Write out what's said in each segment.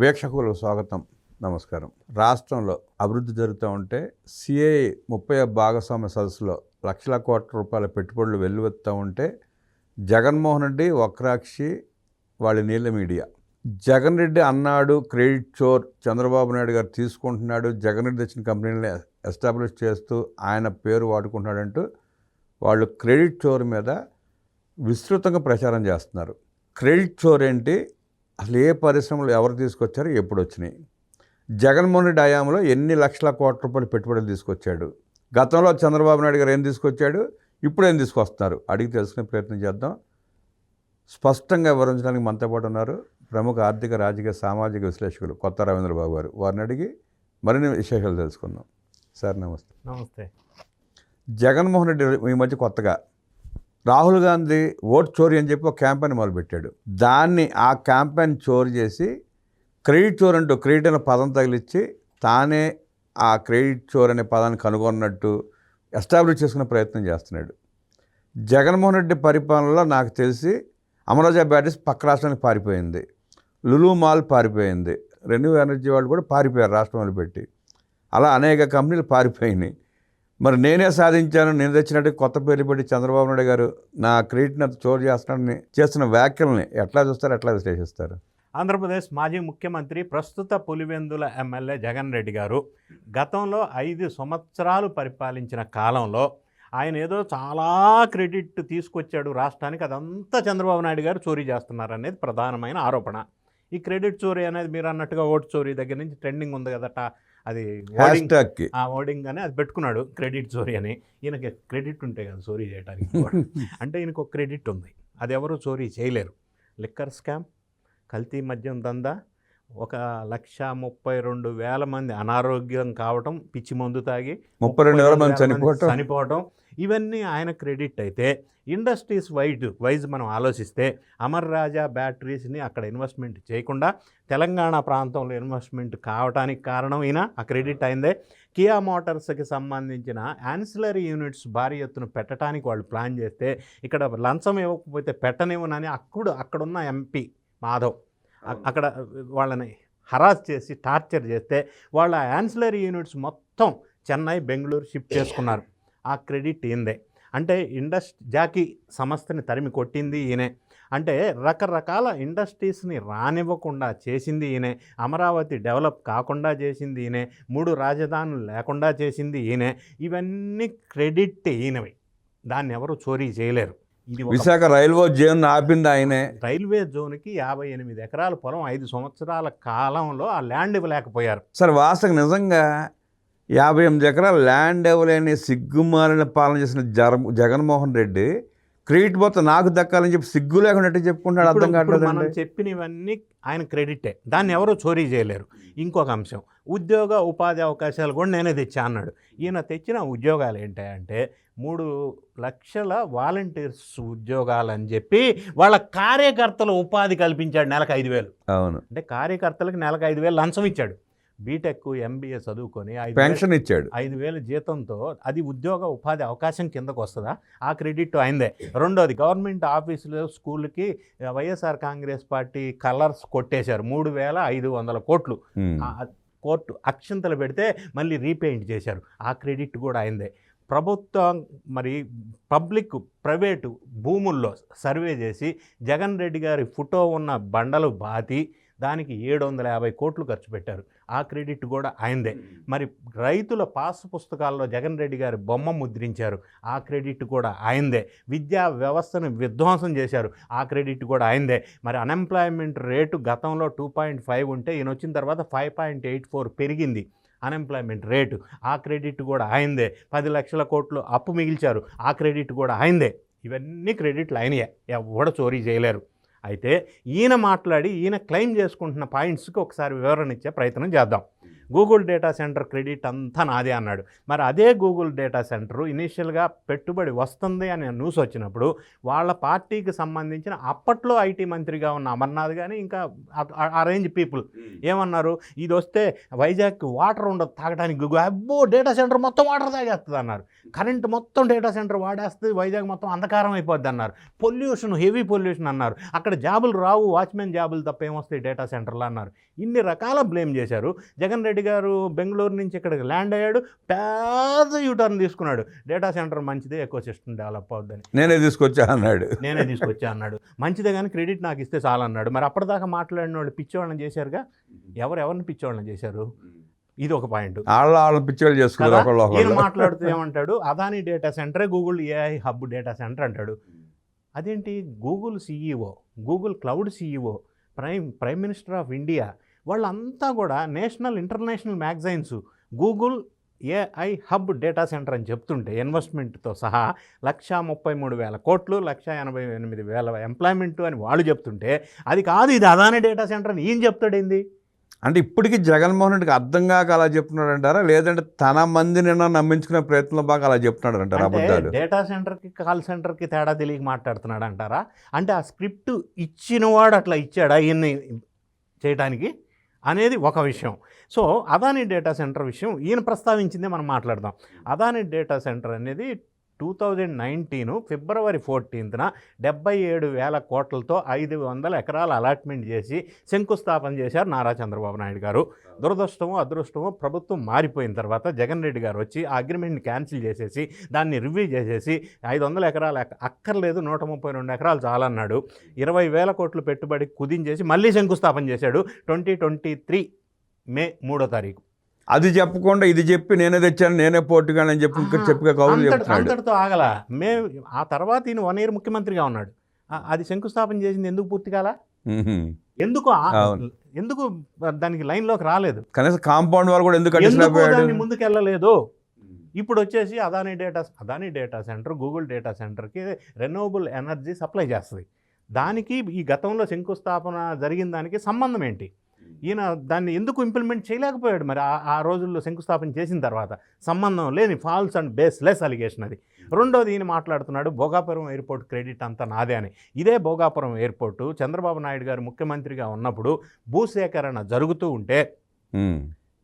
వీక్షకులకు స్వాగతం నమస్కారం. రాష్ట్రంలో అభివృద్ధి జరుగుతూ ఉంటే సిఐ ముప్పై భాగస్వామ్య సదస్సులో లక్షల కోట్ల రూపాయల పెట్టుబడులు వెల్లువెత్తుతూ ఉంటే జగన్మోహన్ రెడ్డి వక్రాక్షి వాళ్ళ నీళ్ళ మీడియా. జగన్ రెడ్డి అన్నాడు క్రెడిట్ చోర్ చంద్రబాబు నాయుడు గారు తీసుకుంటున్నాడు జగన్ రెడ్డి తెచ్చిన కంపెనీని ఎస్టాబ్లిష్ చేస్తూ ఆయన పేరు వాడుకుంటున్నాడంటూ వాళ్ళు క్రెడిట్ చోర్ మీద విస్తృతంగా ప్రచారం చేస్తున్నారు. క్రెడిట్ చోర్ ఏంటి? అసలు ఏ పరిశ్రమలు ఎవరు తీసుకొచ్చారు ఎప్పుడు వచ్చినాయి జగన్మోహన్ రెడ్డి హయాంలో ఎన్ని లక్షల కోట్ల రూపాయలు పెట్టుబడులు తీసుకొచ్చాడు. గతంలో చంద్రబాబు నాయుడు గారు ఏం తీసుకొచ్చాడు? ఇప్పుడు ఏం తీసుకొస్తున్నారు? అడిగి తెలుసుకునే ప్రయత్నం చేద్దాం. స్పష్టంగా వివరించడానికి మనతో పాటు ఉన్నారు ప్రముఖ ఆర్థిక రాజకీయ సామాజిక విశ్లేషకులు కొత్త రవీంద్రబాబు గారు. వారిని అడిగి మరిన్ని విశేషాలు తెలుసుకుందాం. సార్ నమస్తే. నమస్తే. జగన్మోహన్ రెడ్డి ఈ మధ్య కొత్తగా రాహుల్ గాంధీ ఓట్ చోరీ అని చెప్పి ఒక క్యాంపెయిన్ మొదలుపెట్టాడు. దాన్ని ఆ క్యాంపెయిన్ చోరీ చేసి క్రెడిట్ చోర్ అంటూ క్రెడిట్ అనే పదం తగిలిచ్చి తానే ఆ క్రెడిట్ చోర్ అనే పదాన్ని కనుగొన్నట్టు ఎస్టాబ్లిష్ చేసుకునే ప్రయత్నం చేస్తున్నాడు. జగన్మోహన్ రెడ్డి పరిపాలనలో నాకు తెలిసి అమరాజా బ్యాటరీస్ పక్క రాష్ట్రానికి పారిపోయింది. లులు మాల్ పారిపోయింది. రెన్యూ ఎనర్జీ వాళ్ళు కూడా పారిపోయారు రాష్ట్రం పెట్టి అలా అనేక కంపెనీలు పారిపోయినాయి. మరి నేనే సాధించాను నేను తెచ్చినట్టు కొత్త పేరు పెట్టి చంద్రబాబు నాయుడు గారు నా క్రెడిట్ని అంత చోటు చేస్తున్నాడని చేస్తున్న వ్యాఖ్యల్ని ఎట్లా చూస్తారు ఎట్లా విశ్లేషిస్తారు? ఆంధ్రప్రదేశ్ మాజీ ముఖ్యమంత్రి ప్రస్తుత పులివెందుల ఎమ్మెల్యే జగన్ రెడ్డి గారు గతంలో ఐదు సంవత్సరాలు పరిపాలించిన కాలంలో ఆయన ఏదో చాలా క్రెడిట్ తీసుకొచ్చాడు రాష్ట్రానికి అదంతా చంద్రబాబు నాయుడు గారు చోరీ చేస్తున్నారు అనేది ప్రధానమైన ఆరోపణ. ఈ క్రెడిట్ చోరీ అనేది మీరు అన్నట్టుగా ఓటు చోరీ దగ్గర నుంచి ట్రెండింగ్ ఉంది కదట. అది ఓడింగ్ ట్యాగ్కి ఆ ఓడింగ్ అని అది పెట్టుకున్నాడు క్రెడిట్ చోరీ అని. ఈయనకి క్రెడిట్ ఉంటాయి కదా చోరీ చేయడానికి. అంటే ఈయనకు ఒక క్రెడిట్ ఉంది. అది ఎవరు చోరీ చేయలేరు. లిక్కర్ స్కామ్ కల్తీ మద్యం దందా ఒక లక్ష ముప్పై రెండు వేల మంది అనారోగ్యం కావటం పిచ్చి మందు తాగి ముప్పై రెండు వేల మంది చనిపోవటం. చనిపోవటం. ఇవన్నీ ఆయన క్రెడిట్ అయితే ఇండస్ట్రీస్ వైడ్ వైజ్ మనం ఆలోచిస్తే అమర్ రాజా బ్యాటరీస్ని అక్కడ ఇన్వెస్ట్మెంట్ చేయకుండా తెలంగాణ ప్రాంతంలో ఇన్వెస్ట్మెంట్ కావడానికి కారణం ఈయన ఆ క్రెడిట్ అయిందే. కియా మోటార్స్కి సంబంధించిన యాన్సిలరీ యూనిట్స్ భారీ ఎత్తున పెట్టడానికి వాళ్ళు ప్లాన్ చేస్తే ఇక్కడ లంచం ఇవ్వకపోతే పెట్టనివ్వనని అక్కడ అక్కడున్న ఎంపీ మాధవ్ అక్కడ వాళ్ళని హరాస్ చేసి టార్చర్ చేస్తే వాళ్ళ యాన్సిలరీ యూనిట్స్ మొత్తం చెన్నై బెంగళూరు షిఫ్ట్ చేసుకున్నారు. ఆ క్రెడిట్ ఈయనదే. అంటే ఇండస్ జాకీ సంస్థని తరిమి కొట్టింది ఈయనే. అంటే రకరకాల ఇండస్ట్రీస్ని రానివ్వకుండా చేసింది ఈయనే. అమరావతి డెవలప్ కాకుండా చేసింది ఈయనే. మూడు రాజధానులు లేకుండా చేసింది ఈయనే. ఇవన్నీ క్రెడిట్ ఈయనవి. దాన్ని ఎవరు చోరీ చేయలేరు. ఇది విశాఖ రైల్వే జోన్ ఆపింది ఆయనే. రైల్వే జోన్కి యాభై ఎనిమిది ఎకరాల పొలం ఐదు సంవత్సరాల కాలంలో ఆ ల్యాండ్ ఇవ్వలేకపోయారు. సరే వాస్తవం నిజంగా యాభై ఎనిమిది ఎకరాల ల్యాండ్ ఇవ్వలేని సిగ్గుమాలిన పాలన చేసిన జర జగన్మోహన్ రెడ్డి క్రెడిట్ మొత్తం నాకు దక్కాలని చెప్పి సిగ్గు లేకుండా చెప్పుకుంటాడు అర్థం ఇప్పుడు మనం చెప్పినవన్నీ ఆయన క్రెడిటే. దాన్ని ఎవరు చోరీ చేయలేరు. ఇంకొక అంశం. ఉద్యోగ ఉపాధి అవకాశాలు కూడా నేనే తెచ్చా అన్నాడు. ఈయన తెచ్చిన ఉద్యోగాలు ఏంటంటే మూడు లక్షల వాలంటీర్స్ ఉద్యోగాలు అని చెప్పి వాళ్ళ కార్యకర్తల ఉపాధి కల్పించాడు నెలకు ఐదు వేలు. అవును. అంటే కార్యకర్తలకు నెలకు ఐదు వేలు లంచం ఇచ్చాడు. బీటెక్ ఎంబీఏ చదువుకొని పెన్షన్ ఇచ్చాడు. ఐదు వేల జీతంతో అది ఉద్యోగ ఉపాధి అవకాశం కిందకు వస్తుందా? ఆ క్రెడిట్ అయిందే. రెండోది గవర్నమెంట్ ఆఫీసులు స్కూల్కి వైఎస్ఆర్ కాంగ్రెస్ పార్టీ కలర్స్ కొట్టేశారు. మూడు వేల ఐదు వందల కోట్లు. కోర్టు అక్షంతలు పెడితే మళ్ళీ రీపెయింట్ చేశారు. ఆ క్రెడిట్ కూడా అయిందే. ప్రభుత్వం మరి పబ్లిక్ ప్రైవేటు భూముల్లో సర్వే చేసి జగన్ రెడ్డి గారి ఫోటో ఉన్న బండలు బాతి దానికి ఏడు వందల యాభై కోట్లు ఖర్చు పెట్టారు. ఆ క్రెడిట్ కూడా ఆయనదే మరి రైతుల పాస్ పుస్తకాల్లో జగన్ రెడ్డి గారి బొమ్మ ముద్రించారు. ఆ క్రెడిట్ కూడా ఆయనదే విద్యా వ్యవస్థను విధ్వంసం చేశారు. ఆ క్రెడిట్ కూడా ఆయనదే మరి అన్ఎంప్లాయ్మెంట్ రేటు గతంలో టూ పాయింట్ ఫైవ్ ఉంటే ఈయన వచ్చిన తర్వాత ఫైవ్ పాయింట్ ఎయిట్ ఫోర్ పెరిగింది. అన్ఎంప్లాయ్మెంట్ రేటు ఆ క్రెడిట్ కూడా ఆయిందే పది లక్షల కోట్లు అప్పు మిగిల్చారు. ఆ క్రెడిట్ కూడా ఆయిందే ఇవన్నీ క్రెడిట్లు ఆయనయే ఎవడ చోరీ చేయలేరు. అయితే ఈయన మాట్లాడి ఈయన క్లెయిమ్ చేసుకుంటున్న పాయింట్స్కి ఒకసారి వివరణ ఇచ్చే ప్రయత్నం చేద్దాం. గూగుల్ డేటా సెంటర్ క్రెడిట్ అంతా నాదే అన్నాడు. మరి అదే గూగుల్ డేటా సెంటర్ ఇనీషియల్గా పెట్టుబడి వస్తుంది అని న్యూస్ వచ్చినప్పుడు వాళ్ళ పార్టీకి సంబంధించిన అప్పట్లో ఐటీ మంత్రిగా ఉన్న అమర్నాథ్ కానీ ఇంకా ఆ- రేంజ్ పీపుల్ ఏమన్నారు? ఇది వస్తే వైజాగ్కి వాటర్ ఉండదు తాగడానికి. గూగుల్ అబ్బో డేటా సెంటర్ మొత్తం వాటర్ తాగేస్తుంది అన్నారు. కరెంట్ మొత్తం డేటా సెంటర్ వాడేస్తుంది వైజాగ్ మొత్తం అంధకారం అయిపోద్ది అన్నారు. పొల్యూషన్ హెవీ పొల్యూషన్ అన్నారు. అక్కడ జాబులు రావు వాచ్మెన్ జాబులు తప్ప ఏమొస్తాయి డేటా సెంటర్లో అన్నారు. ఇన్ని రకాల బ్లేమ్ చేశారు. జగన్ రెడ్డి గారు బెంగళూరు నుంచి ఇక్కడికి ల్యాండ్ అయ్యాడు. పెద్ద యూటర్న్ తీసుకున్నాడు. డేటా సెంటర్ మంచిదే ఎక్కువ సిస్టమ్ డెవలప్ అవుద్దని. నేనే తీసుకొచ్చా అన్నాడు. నేనే తీసుకొచ్చా అన్నాడు. మంచిదే కానీ క్రెడిట్ నాకు ఇస్తే చాలన్నాడు. మరి అప్పటిదాకా మాట్లాడిన వాళ్ళు పిచ్చోళ్ళని చేశారుగా? ఎవరు ఎవరిని పిచ్చోళ్ళని చేశారు? ఇది ఒక పాయింట్. పిచ్చోళ్ళు చేసుకున్నారు మాట్లాడుతూ ఏమంటాడు? అదాని డేటా సెంటరే Google AI hub data center అంటాడు. అదేంటి? Google CEO Google cloud CEO prime prime minister of India వాళ్ళంతా కూడా national international magazines Google AI hub data center అని చెప్తుంటే ఇన్వెస్ట్మెంట్తో సహా లక్ష ముప్పై మూడు వేల కోట్లు లక్ష ఎనభై ఎనిమిది వేల ఎంప్లాయ్మెంట్ అని వాళ్ళు చెప్తుంటే అది కాదు ఇది అదాని డేటా సెంటర్ అని ఈయన చెప్తాడేంది అంటే ఇప్పటికీ జగన్మోహన్ రెడ్డికి అర్థం కాక అలా చెప్తున్నాడు అంటారా లేదంటే తన మందిని నమ్మించుకునే ప్రయత్నంలో బాగా అలా చెప్తున్నాడు అంటారా అంటే అబద్ధాలు? డేటా సెంటర్కి కాల్ సెంటర్కి తేడా తెలియక మాట్లాడుతున్నాడు అంటారా అంటే ఆ స్క్రిప్ట్ ఇచ్చినవాడు అట్లా ఇచ్చాడా ఈయన్ని చేయడానికి అనేది ఒక విషయం. సో అదాని డేటా సెంటర్ విషయం ఈయన ప్రస్తావించిందే మనం మాట్లాడదాం. అదాని డేటా సెంటర్ అనేది టూ థౌజండ్ నైన్టీన్ ఫిబ్రవరి ఫోర్టీన్త్న డెబ్బై ఏడు వేల కోట్లతో ఐదు వందల ఎకరాల అలాట్మెంట్ చేసి శంకుస్థాపన చేశారు నారా చంద్రబాబు నాయుడు గారు. దురదృష్టమో అదృష్టమో ప్రభుత్వం మారిపోయిన తర్వాత జగన్ రెడ్డి గారు వచ్చి ఆ అగ్రిమెంట్ని క్యాన్సిల్ చేసేసి దాన్ని రివ్యూ చేసేసి ఐదు వందల ఎకరాలు అక్క- అక్కర్లేదు నూట ముప్పై రెండు ఎకరాలు చాలన్నాడు. ఇరవై వేల కోట్లు పెట్టుబడి కుదించేసి మళ్ళీ శంకుస్థాపన చేశాడు. ట్వంటీ ట్వంటీ త్రీ మే మూడో తారీఖు. అది చెప్పకుండా ఇది చెప్పి నేనే తెచ్చాను నేనే పోటీగానని చెప్పి ఇంకా చెప్పి కౌలు చెప్తున్నాడు. అంతటితో ఆగల. మే ఆ తర్వాత ఈయన వన్ ఇయర్ ముఖ్యమంత్రిగా ఉన్నాడు. అది శంకుస్థాపన చేసింది ఎందుకు పూర్తి కాలా. ఎందుకు. ఎందుకు దానికి లైన్లోకి రాలేదు? కనీసం కాంపౌండ్ వాళ్ళు కూడా ఎందుకు ముందుకు వెళ్ళలేదు ఇప్పుడు వచ్చేసి Adani data Adani data center Google data సెంటర్కి రెన్యూవబుల్ ఎనర్జీ సప్లై చేస్తుంది. దానికి ఈ గతంలో శంకుస్థాపన జరిగిన దానికి సంబంధం ఏంటి? ఈయన దాన్ని ఎందుకు ఇంప్లిమెంట్ చేయలేకపోయాడు మరి? ఆ- రోజుల్లో శంకుస్థాపన చేసిన తర్వాత సంబంధం లేని ఫాల్స్ అండ్ బేస్లెస్ అలిగేషన్ అది. రెండోది ఈయన మాట్లాడుతున్నాడు భోగాపురం ఎయిర్పోర్ట్ క్రెడిట్ అంతా నాదే అని. ఇదే భోగాపురం ఎయిర్పోర్టు చంద్రబాబు నాయుడు గారు ముఖ్యమంత్రిగా ఉన్నప్పుడు భూసేకరణ జరుగుతూ ఉంటే.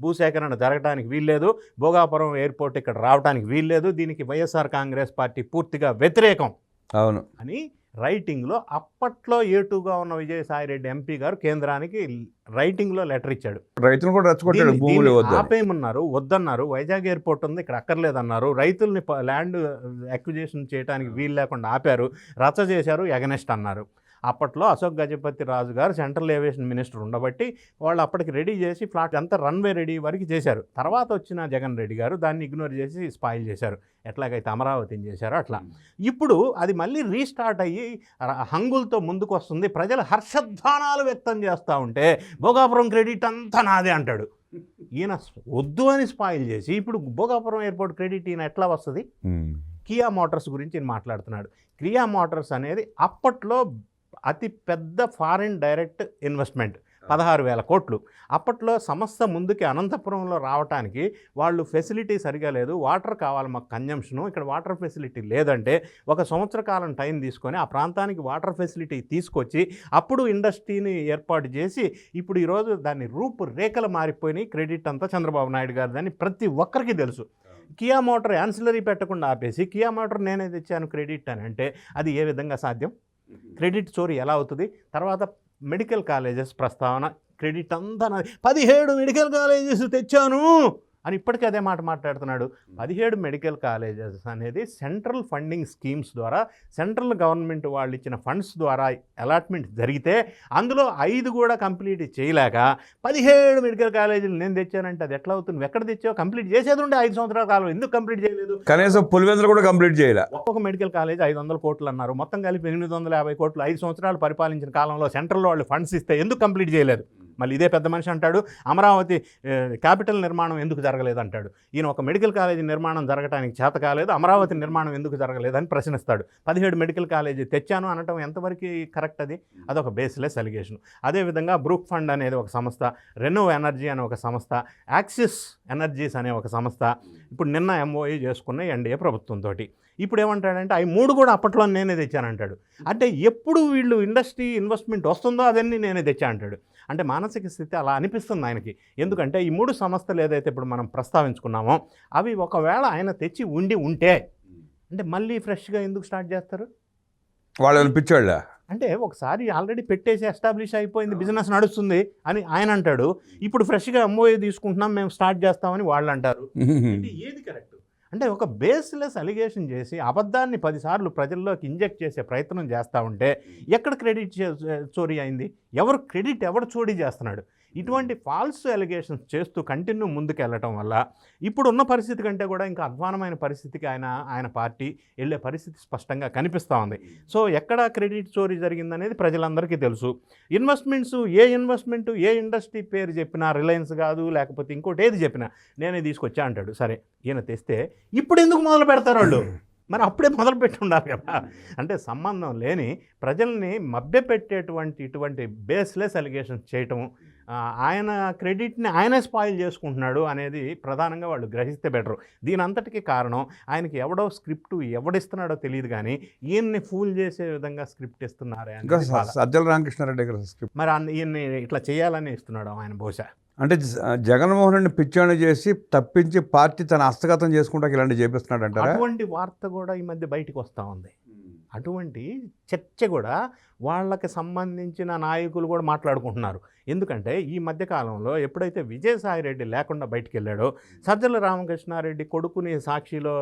భూసేకరణ జరగడానికి వీల్లేదు భోగాపురం ఎయిర్పోర్ట్ ఇక్కడ రావడానికి వీల్లేదు దీనికి వైఎస్ఆర్ కాంగ్రెస్ పార్టీ పూర్తిగా వ్యతిరేకం అవును. అని రైటింగ్లో అప్పట్లో ఏటుగా ఉన్న విజయసాయి రెడ్డి ఎంపీ గారు కేంద్రానికి రైటింగ్లో లెటర్ ఇచ్చాడు. రైతులు కూడా రెచ్చగొట్టాడు భూములు ఆపేయమన్నారు వద్దన్నారు వైజాగ్ ఎయిర్పోర్ట్ ఉంది ఇక్కడ అక్కర్లేదన్నారు రైతుల్ని ల్యాండ్ అక్విజిషన్ చేయడానికి వీలు లేకుండా ఆపారు రచ్చ చేశారు ఎగనెస్ట్ అన్నారు. అప్పట్లో అశోక్ గజపతి రాజు గారు సెంట్రల్ ఏవియేషన్ మినిస్టర్ ఉండబట్టి వాళ్ళు అప్పటికి రెడీ చేసి ఫ్లాట్ అంతా రన్వే రెడీ వరకు చేశారు. తర్వాత వచ్చిన జగన్ రెడ్డి గారు దాన్ని ఇగ్నోర్ చేసి స్పాయిల్ చేశారు. ఎట్లాగైతే అమరావతిని చేశారో అట్లా. ఇప్పుడు అది మళ్ళీ రీస్టార్ట్ అయ్యి హంగులతో ముందుకు వస్తుంది ప్రజలు హర్షధ్వానాలు వ్యక్తం చేస్తూ ఉంటే భోగాపురం క్రెడిట్ అంతా నాదే అంటాడు. ఈయన వద్దు అని స్పాయిల్ చేసి ఇప్పుడు భోగాపురం ఎయిర్పోర్ట్ క్రెడిట్ ఈయన ఎట్లా వస్తుంది. కియా మోటార్స్ గురించి మాట్లాడుతున్నాడు. కియా మోటార్స్ అనేది అప్పట్లో అతి పెద్ద ఫారిన్ డైరెక్ట్ ఇన్వెస్ట్మెంట్. పదహారు వేల కోట్లు. అప్పట్లో సంస్థ ముందుకి అనంతపురంలో రావడానికి వాళ్ళు ఫెసిలిటీ సరిగా లేదు. వాటర్ కావాలి మాకు కన్జంప్షను. ఇక్కడ వాటర్ ఫెసిలిటీ లేదంటే ఒక సంవత్సర కాలం టైం తీసుకొని ఆ ప్రాంతానికి వాటర్ ఫెసిలిటీ తీసుకొచ్చి అప్పుడు ఇండస్ట్రీని ఏర్పాటు చేసి ఇప్పుడు ఈరోజు దాన్ని రూపురేఖలు మారిపోయినాయి. క్రెడిట్ అంతా చంద్రబాబు నాయుడు గారు దాన్ని ప్రతి ఒక్కరికి తెలుసు. కియా మోటార్ యాన్సిలరీ పెట్టకుండా ఆపేసి కియా మోటార్ నేనే తెచ్చాను క్రెడిట్ అని అంటే అది ఏ విధంగా సాధ్యం? క్రెడిట్ చోరీ ఎలా అవుతుంది? తర్వాత మెడికల్ కాలేజెస్ ప్రస్తావన క్రెడిట్ అంతా పదిహేడు మెడికల్ కాలేజెస్ తెచ్చాను. అని ఇప్పటికీ అదే మాట మాట్లాడుతున్నాడు. పదిహేడు మెడికల్ కాలేజెస్ అనేది సెంట్రల్ ఫండింగ్ స్కీమ్స్ ద్వారా సెంట్రల్ గవర్నమెంట్ వాళ్ళు ఇచ్చిన ఫండ్స్ ద్వారా అలాట్మెంట్ జరిగితే అందులో ఐదు కూడా కంప్లీట్ చేయలేక పదిహేడు మెడికల్ కాలేజీలు నేను తెచ్చానంటే అది ఎట్లా అవుతుంది? ఎక్కడ తెచ్చావు? కంప్లీట్ చేసేది ఉండే ఐదు సంవత్సరాల కాలం ఎందుకు కంప్లీట్ చేయలేదు? కనీసం పులివెందులు కూడా కంప్లీట్ చేయలే. ఒక్కొక్క మెడికల్ కాలేజ్ ఐదు వందల కోట్లు అన్నారు. మొత్తం కలిపి ఎనిమిది వందల యాభై కోట్లు ఐదు సంవత్సరాలు పరిపాలించిన కాలంలో సెంట్రల్ వాళ్ళు ఫండ్స్ ఇస్తే ఎందుకు కంప్లీట్ చేయలేదు? మళ్ళీ ఇదే పెద్ద మనిషి అంటాడు అమరావతి క్యాపిటల్ నిర్మాణం ఎందుకు జరగలేదు అంటాడు. ఈయన ఒక మెడికల్ కాలేజీ నిర్మాణం జరగడానికి చేత కాలేదు అమరావతి నిర్మాణం ఎందుకు జరగలేదని ప్రశ్నిస్తాడు. పదిహేడు మెడికల్ కాలేజీ తెచ్చాను అనటం ఎంతవరకు కరెక్ట్ అది? అదొక బేస్లెస్ అలిగేషన్. అదేవిధంగా బ్రూక్ ఫండ్ అనేది ఒక సంస్థ రెనో ఎనర్జీ అనే ఒక సంస్థ యాక్సిస్ ఎనర్జీస్ అనే ఒక సంస్థ ఇప్పుడు నిన్న ఎంఓఏ చేసుకున్న ఎన్డీఏ ప్రభుత్వంతో ఇప్పుడు ఏమంటాడంటే అవి మూడు కూడా అప్పట్లో నేనే తెచ్చానంటాడు. అంటే ఎప్పుడు వీళ్ళు ఇండస్ట్రీ ఇన్వెస్ట్మెంట్ వస్తుందో అదన్నీ నేనే తెచ్చా అంటాడు అంటే మానసిక స్థితి అలా అనిపిస్తుంది ఆయనకి. ఎందుకంటే ఈ మూడు సంస్థలు ఏదైతే ఇప్పుడు మనం ప్రస్తావించుకున్నామో అవి ఒకవేళ ఆయన తెచ్చి ఉండి ఉంటే అంటే మళ్ళీ ఫ్రెష్గా ఎందుకు స్టార్ట్ చేస్తారు? వాళ్ళు అనిపించాళ్ళ అంటే ఒకసారి ఆల్రెడీ పెట్టేసి ఎస్టాబ్లిష్ అయిపోయింది బిజినెస్ నడుస్తుంది అని ఆయన అంటాడు. ఇప్పుడు ఫ్రెష్గా ఎంఓఏ తీసుకుంటున్నాం మేము స్టార్ట్ చేస్తామని వాళ్ళు అంటారు. అంటే ఏది కరెక్ట్? అంటే ఒక బేస్లెస్ అలిగేషన్ చేసి అబద్ధాన్ని పదిసార్లు ప్రజల్లోకి ఇంజెక్ట్ చేసే ప్రయత్నం చేస్తూ ఉంటే ఎక్కడ క్రెడిట్ చోరీ అయింది? ఎవరు క్రెడిట్ ఎవరు చోరీ చేస్తున్నాడు? ఇటువంటి ఫాల్స్ ఎలిగేషన్స్ చేస్తూ కంటిన్యూ ముందుకు వెళ్ళటం వల్ల ఇప్పుడున్న పరిస్థితి కంటే కూడా ఇంకా అధ్వానమైన పరిస్థితికి ఆయన ఆయన పార్టీ వెళ్ళే పరిస్థితి స్పష్టంగా కనిపిస్తూ ఉంది. సో ఎక్కడ క్రెడిట్ చోరీ జరిగిందనేది ప్రజలందరికీ తెలుసు. ఇన్వెస్ట్మెంట్స్ ఏ ఇన్వెస్ట్మెంట్ ఏ ఇండస్ట్రీ పేరు చెప్పినా రిలయన్స్ కాదు లేకపోతే ఇంకోటి ఏది చెప్పినా నేనే తీసుకొచ్చా అంటాడు. సరే ఈయన తెస్తే ఇప్పుడు ఎందుకు మొదలు పెడతారు వాళ్ళు? మరి అప్పుడే మొదలు పెట్టి ఉండాలి కదా. అంటే సంబంధం లేని ప్రజల్ని మభ్యపెట్టేటువంటి ఇటువంటి బేస్లెస్ అలిగేషన్స్ చేయటం ఆయన క్రెడిట్ని ఆయనే స్పాయిల్ చేసుకుంటున్నాడు అనేది ప్రధానంగా వాళ్ళు గ్రహిస్తే బెటరు. దీని అంతటికీ కారణం ఆయనకి ఎవడో స్క్రిప్ట్ ఎవడిస్తున్నాడో తెలియదు కానీ ఈయన్ని ఫూల్ చేసే విధంగా స్క్రిప్ట్ ఇస్తున్నారే. సజ్జల రామకృష్ణారెడ్డి గారు స్క్రిప్ట్. మరి ఈయన్ని ఇట్లా చేయాలని ఇస్తున్నాడు ఆయన బహుశా. అంటే జగన్మోహన్ రెడ్డిని పిచ్చాణి చేసి తప్పించి పార్టీ తన హస్తగతం చేసుకుంటా ఇలాంటి చేపిస్తున్నాడు అంటారా అటువంటి వార్త కూడా ఈ మధ్య బయటికి వస్తూ ఉంది. అటువంటి చర్చ కూడా వాళ్ళకి సంబంధించిన నాయకులు కూడా మాట్లాడుకుంటున్నారు. ఎందుకంటే ఈ మధ్య కాలంలో ఎప్పుడైతే విజయసాయి రెడ్డి లేకుండా బయటికి వెళ్ళాడో సజ్జల రామకృష్ణారెడ్డి కొడుకుని సాక్షిలో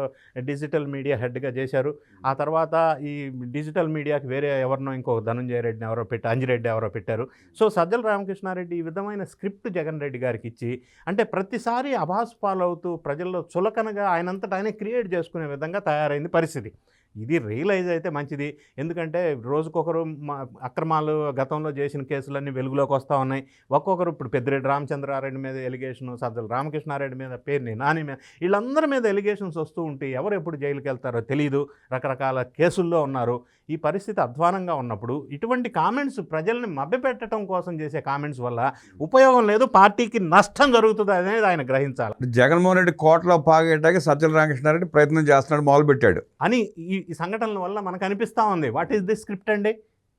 డిజిటల్ మీడియా హెడ్గా చేశారు. ఆ తర్వాత ఈ డిజిటల్ మీడియాకి వేరే ఎవరినో ఇంకొక ధనంజయ రెడ్డిని ఎవరో పెట్టి అంజిరెడ్డి ఎవరో పెట్టారు. సో సజ్జల రామకృష్ణారెడ్డి ఈ విధమైన స్క్రిప్ట్ జగన్ రెడ్డి గారికి ఇచ్చి అంటే ప్రతిసారి అభాస్ పాలవుతూ ప్రజల్లో చులకనగా ఆయనంతటా ఆయన క్రియేట్ చేసుకునే విధంగా తయారైంది పరిస్థితి. ఇది రియలైజ్ అయితే మంచిది. ఎందుకంటే రోజుకొకరు మా అక్రమాలు గతంలో చేసిన కేసులన్నీ వెలుగులోకి వస్తూ ఉన్నాయి. ఒక్కొక్కరు ఇప్పుడు పెద్దిరెడ్డి రామచంద్రారెడ్డి మీద ఎలిగేషన్ సజ్జల రామకృష్ణారెడ్డి మీద పేరుని నాని మీద వీళ్ళందరి మీద ఎలిగేషన్స్ వస్తూ ఉంటే ఎవరు ఎప్పుడు జైలుకి వెళ్తారో తెలియదు రకరకాల కేసుల్లో ఉన్నారు. ఈ పరిస్థితి అధ్వానంగా ఉన్నప్పుడు ఇటువంటి కామెంట్స్ ప్రజల్ని మభ్యపెట్టడం కోసం చేసే కామెంట్స్ వల్ల ఉపయోగం లేదు పార్టీకి నష్టం జరుగుతుంది అనేది ఆయన గ్రహించాలి. జగన్మోహన్ రెడ్డి కోటలో పాగేయటానికి సజ్జల రామకృష్ణారెడ్డి ప్రయత్నం చేస్తున్నాడు మొదలు పెట్టాడు అని ఈ ఈ సంఘటనల వల్ల మనకు అనిపిస్తూ ఉంది. వాట్ ఈస్ దిస్ స్క్రిప్ట్ అండి?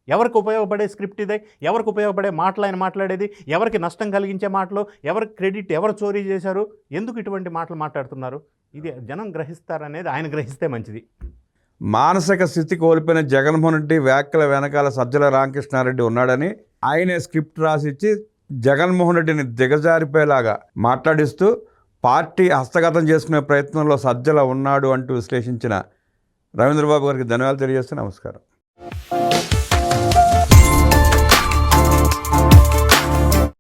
ఎవరికి ఉపయోగపడే స్క్రిప్ట్ ఇదే? ఎవరికి ఉపయోగపడే మాటలు ఆయన మాట్లాడేది? ఎవరికి నష్టం కలిగించే మాటలు? ఎవరికి క్రెడిట్ ఎవరు చోరీ చేశారు? ఎందుకు ఇటువంటి మాటలు మాట్లాడుతున్నారు? ఇది జనం గ్రహిస్తారనేది ఆయన గ్రహిస్తే మంచిది. మానసిక స్థితి కోల్పోయిన జగన్మోహన్ రెడ్డి వ్యాఖ్యల వెనకాల సజ్జల రామకృష్ణారెడ్డి ఉన్నాడని ఆయనే స్క్రిప్ట్ రాసిచ్చి జగన్మోహన్ రెడ్డిని దిగజారిపోయేలాగా మాట్లాడిస్తూ పార్టీ హస్తగతం చేసుకునే ప్రయత్నంలో సజ్జల ఉన్నాడు అంటూ విశ్లేషించిన రవీంద్రబాబు గారికి ధన్యవాదాలు తెలియజేస్తే నమస్కారం.